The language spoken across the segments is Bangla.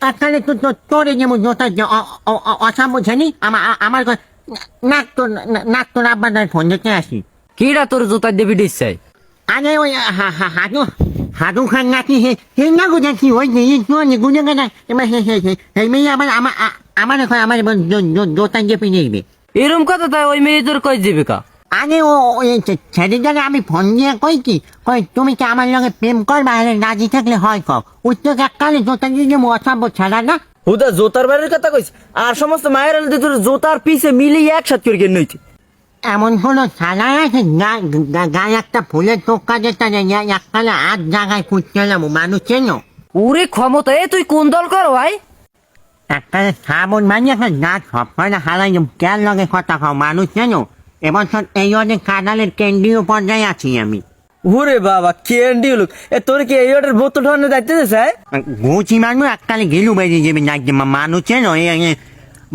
একখানে তো তো- যেমন আমার নাক আব্বার ফোন দিতে আসি কিরা তোর জুতা দেবি দিচ্ছে আরে ওই হা- হা- হাদু হাদু খান নাকি হে হে না গুজা কি ওই এবার হে হে হে হে মেয়ে আমার আমার এখন আমার এবার জো- জো- জোতা যে পিনে এরম কথা তাই ওই মেয়ে তোর কই যাবে কা আরে ও ছেলেটাকে আমি ফোন দিয়ে কই কি? কই তুমি কি আমার লগে প্রেম করবা? আরে রাজি থাকলে হয় কও? উত্তর এককালে জোতা দিয়ে যে ছাড়া না? হুদা জোতার বাড়ির কথা কইস? আর সমস্ত মায়ের আলতে তোর জোতার পিছে মিলে একসাথ করে কেন নইতে এমন কোন ছাড়া আছে গায়ে একটা ফুলের টোকা যেটা এককালে আট জায়গায় ফুটতে এলাম মানুষ চেন? ওরে ক্ষমতা এ তুই কোন দল কর ভাই? এককালে শ্রাবণ মানে একটা গাছ সব করে হারাই কেন লগে কথা খাও মানুষ চেন? এবছর এই অনেক কাদালের কেন্দ্রীয় পর্যায়ে আছি আমি। ওরে বাবা ক্যান্ডি লোক। এ তোর কি এই অর্ডার বোতল ঠান্ডা দায়িত্ব দিছে গুছি মানুষ এককালে গেলু বেরিয়ে যাবে না যে মানুষ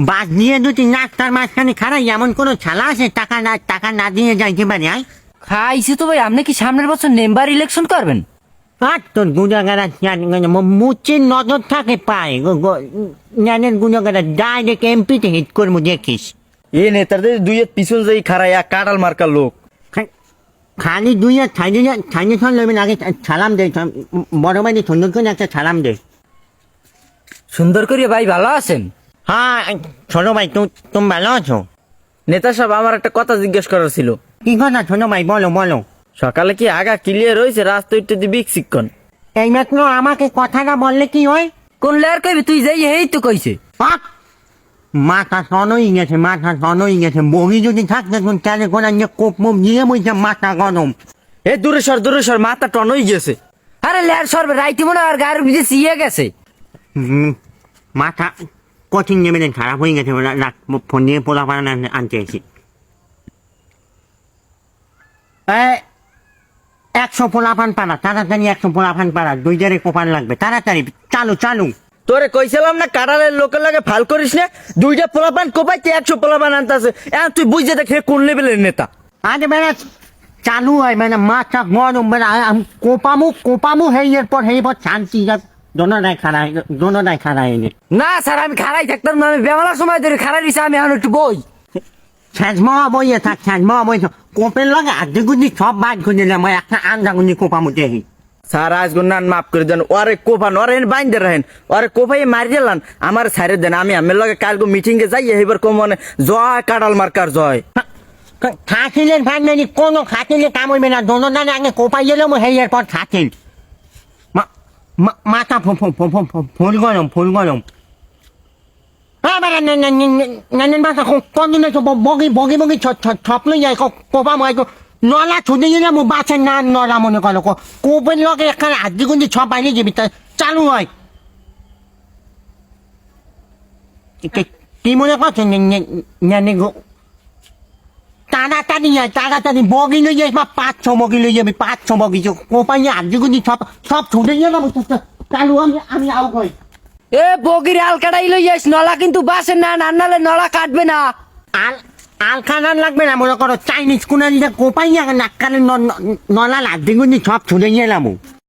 বাস দিয়ে দুটি নাচটার মাঝখানে খারাই এমন কোনো ছালা আছে টাকা না টাকা না দিয়ে যাইতে পারে আয়। খাইছি তো ভাই আপনি কি সামনের বছর মেম্বার ইলেকশন করবেন? আর তোর গুণাগারা মুচির নজর থাকে পায় জ্ঞানের গুণাগারা ডাইরেক্ট এমপিতে হিট করব দেখিস। এ নেতাদের দুই হাত পিছন যাই এক কাটাল মার্কার লোক। খালি দুই আর ছাইনে ছাইনে ছন আগে সালাম দে বড় ভাই সুন্দর করে একটা সালাম দে। সুন্দর করে ভাই ভালো আছেন? হ্যাঁ ছোট ভাই তুমি ভালো আছো? নেতা সাহেব আমার একটা কথা জিজ্ঞেস করার ছিল। কি কথা ছোট ভাই বলো বলো। সকালে কি আগা ক্লিয়ার হয়েছে রাস্তা দিবি শিক্ষণ? এইমাত্র আমাকে কথাটা বললে কি হয়? কোন লেয়ার কইবি তুই যাই এই তো কইছে! মাথা সনই গেছে মাথা সনই গেছে। বহি যদি থাকতে কোন তাহলে কোন কোপ মুপ দিয়ে বলছে মাথা গরম। এ দূরে সর দূরে সর মাথা টনই গেছে। আরে লেয়ার সরবে রাইতে মনে আর গায়ের ভিজে সিয়ে গেছে। মাথা কঠিন নেমে খারাপ হয়ে গেছে ফোন দিয়ে পোলা পানা আনতে এসি। একশো পোলাপান পাড়া তাড়াতাড়ি একশো পোলাপান পাড়া দুই জারে কোপান লাগবে তাড়াতাড়ি চালু চালু। তোরে কইছিলাম না কাটালের লোকের লাগে ফাল করিস না দুইটা পোলাপান কোপাইতে একশো পোলাপান আনতাছে। এখন তুই বুঝে দেখে কোন লেভেলের নেতা। আরে বেড়া চালু হয় মানে মাথা গরম আমি কোপামু কোপামু হেই এরপর হেই পর শান্তি দোনোটাই খারাপ দোনোটাই এনে না স্যার আমি খারাই থাকতাম না আমি বেমালার সময় ধরে খারাই দিছি আমি এখন একটু বই। মহা বইয়ে থাক শেষ মহা বই থাক। কোপের লগে আধে গুজি সব বাদ করে দিলাম একটা আন্দা গুজি কোপামু দেখি স্যার আজ গুন্নান মাফ করে দেন। ওরে কোপান ওরে বাইন্দে রাখেন। ওরে কোপাই মারি দিলাম আমার সাইরে দেন, আমি আমার লগে কালকে মিটিং এ যাই এবার কম মানে জয় কাটাল মার্কার জয়। খাতিলের ফান্ডানি কোনো খাতিলে কাম হইবে না। দোনোটার আগে কোপাই গেলাম হেই এরপর মা- মাথা ফুল গরম ফুল গরম। হ্যাঁ কোনদিন বগি বগি বগি ছপলে যায় কোপা মাই নলা ছুটে গেলে মো বাসের না নলা মনে করো কোপের লগে এখানে আদি গুঞ্জি ছপ বাইরে যাবি চালু হয়। কি- মনে করছ? তাড়াতাড়ি যায় তাড়াতাড়ি বগি লই যাই বা পাঁচশো বগি লই যাবি পাঁচশো বগি কোপাই আদি গুঞ্জি সব সব ছুটে গেলে চালু আমি আমি আউ কই? এ বগির আল কাটাই লই যাস নলা কিন্তু বাসে না নালে নলা কাটবে না। আল আলখানার লাগবে না, মনে করো চাইনিজ কুনালিটা কোপাই নাকালে নলা লাদ্দি গুঞ্জি সব ছুটে গেলাম